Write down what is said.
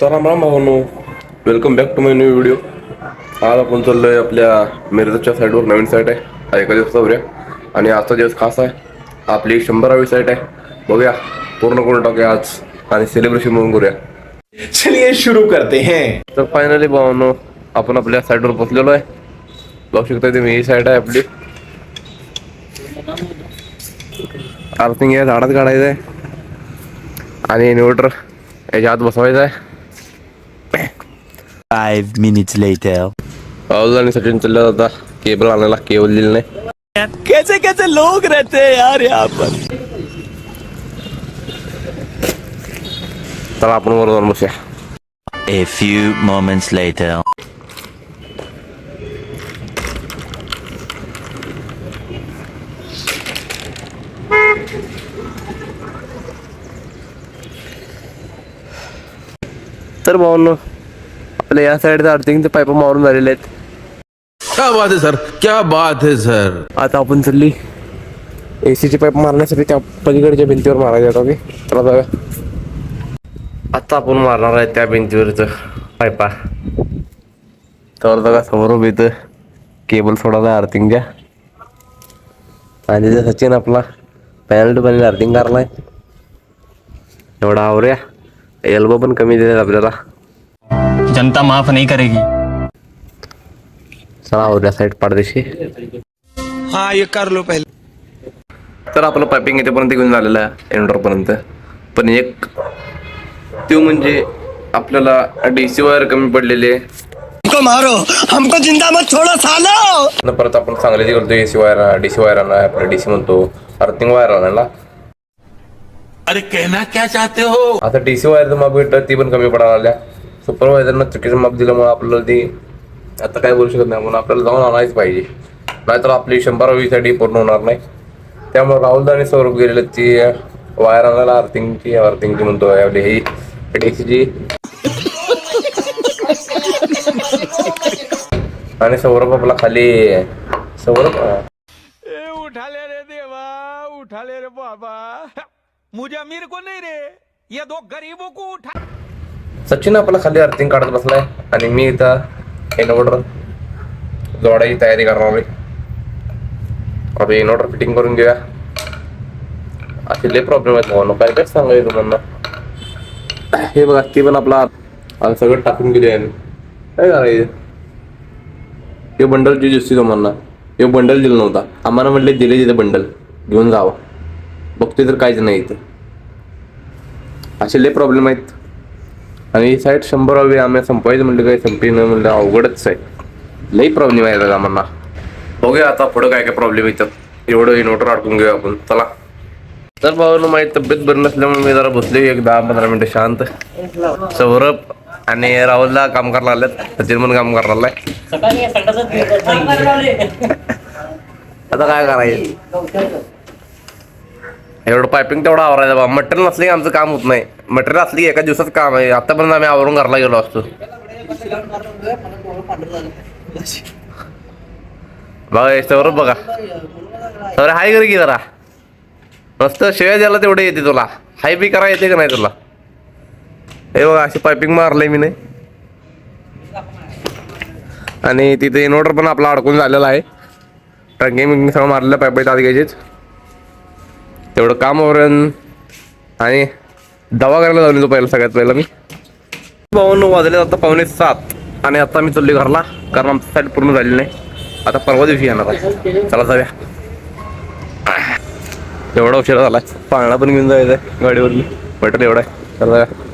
तर Ram भावानो welcome back to my new video आज आपण चाललोय आपल्या मिरजच्या साईडवर नवीन साईट आहे. एका दिवसाचा उद्या आणि आजचा दिवस खास आहे. आपली शंभरावी साईट आहे. बघूया. पूर्ण करून टाकूया आज. आणि सेलिब्रेशन म्हणून करूया. चलिए शुरू करते हैं. तर फायनली भावानो आपण आपल्या साईडवर पोचलेलो आहे. बघू शकता तुम्ही ही साईड आहे आपली. आर्थिंग या झाडात काढायचं आहे आणि इन्व्हर्टर याच्या आत बसवायचं आहे Five minutes later. राहुल आणि सचिन चालले आता केबल आणायला केबल दिली नाही कैसे कैसे लोग रहते हैं यार यहाँ पर तर आपण वर जाऊन बसूया A few moments later. तर भावांनो आपल्या या साईडचं अर्थिंगचे पाईप मारून झालेले आहेत क्या बात है सर? क्या बात है सर? आता आपण चालली एसीची पाईप मारण्यासाठी त्या पलीकडच्या भिंतीवर मारायचे ओके चला जाऊया आता आपण मारणार आहे त्या भिंतीवरच पाईपा तर बघा समोर उभं इथं केबल सोडायला अर्थिंगच्या आणि तिथे सचिन आपला पॅनल टू पॅनल अर्थिंग करलाय एवढा आवऱ्या एल्बो पण कमी दिलेत आपल्याला जनता माफ नहीं करेगी। चला आवऱ्या साईड पाडदेशी हाँ ये कर लो पहले। तर आपलं पायपिंग इथेपर्यंत घेऊन झालेलं आहे एंडोरपर्यंत पण एक तो म्हणजे आपल्याला डी सी वायर कमी पडलेली आहे. हमको मारो हमको जिंदा मत छोड़ो सालो! आणि परत आपण सांगलीची करतो A C wire D C wire आणा आपलं डी सी म्हणतो अर्थिंग वायर आणायला. अरे कहना क्या चाहते हो? आता डी सी वायरचं माप भेटलं ती पण कमी पडायला आल्या सुपरवायझरनं चुकीचं माप दिल्यामुळे आपल्याला ती आता काय बोलू शकत नाही. म्हणून आपल्याला जाऊन आणायच पाहिजे. नाहीतर आपली शंभरावीसाठी पूर्ण होणार नाही. त्यामुळे राहुल आणि सौरभ गेलेले ती वायर आणायला अर्थिंगची अर्थिंगची म्हणतो आपली ही डी आणि सौरभ आपला खाली. सौरभ उठाले रे देवा उठाले रे बाबा. मुझे अमीर को नहीं रे. ये दो गरीबों को उठा सचिन आपला खाली अर्थिंग काढत बसलाय. आणि मी इथं इन्व्हर्टर जोडायची तयारी करणार आहे. आता इन्व्हर्टर फिटिंग करून घेऊया. असे लय प्रॉब्लेम आहेत भावनो. काय काय सांगाय तुम्हाला? हे बघा ती पण आपला आणि सगळं टाकून गेले आहे काय करायचं? हे बंडल जी दिसते तुम्हाला हे बंडल दिलं नव्हता. आम्हाला म्हटले दिले तिथे बंडल घेऊन जावा. बघतोय तर काहीच नाही इथं. असे लय प्रॉब्लेम आहेत. आणि ही साईट शंभरावी आम्ही संपवायचं म्हणलं काय संपी न म्हणलं अवघडच आहे. लई प्रॉब्लेम आहे दादा आम्हाला. बघूया आता पुढं काय काय प्रॉब्लेम येतात. एवढं इन्व्हर्टर अडकून घेऊया आपण. चला. तर भाऊ माझी तब्येत बरी नसल्यामुळे मी जरा बसले एक दहा पंधरा मिनिटं शांत. सौरभ आणि राहुलला काम करायला आलेत. सचिन पण काम करायला आलाय. आता काय करायचं? एवढं पायपिंग तेवढं आवरायचं बाबा. मटेरियल नसले की आमचं काम होत नाही. मटेरियल असली की एका दिवसात काम आहे. आतापर्यंत आम्ही आवरून घरला गेलो असतो. बघा याच्यावर बघा. अरे हाय घरी की जरा. मस्त शेव्या द्यायला तेवढे येते तुला. हाय बी करा येते का नाही तुला? हे बघा अशी पायपिंग मारलंय मी नाही आणि तिथे इन्व्हर्टर पण आपला अडकून झालेला आहे. ट्रंकिंग सगळं मारलेलं पायपाईत आत घ्यायचेच तेवढं काम आवरण आणि दवा करायला जाऊन येतो पहिला सगळ्यात पहिला मी. पाऊन वाजले आता पावणे सात. आणि आता मी चालली घरला कारण आमची साईड पूर्ण झालेली नाही. आता परवा दिवशी येणार आहे. चला जाऊया. एवढा उशिरा झाला पाळणा पण घेऊन जायचं आहे गाडीवरली मटेरियल एवढा आहे. चला जाऊया.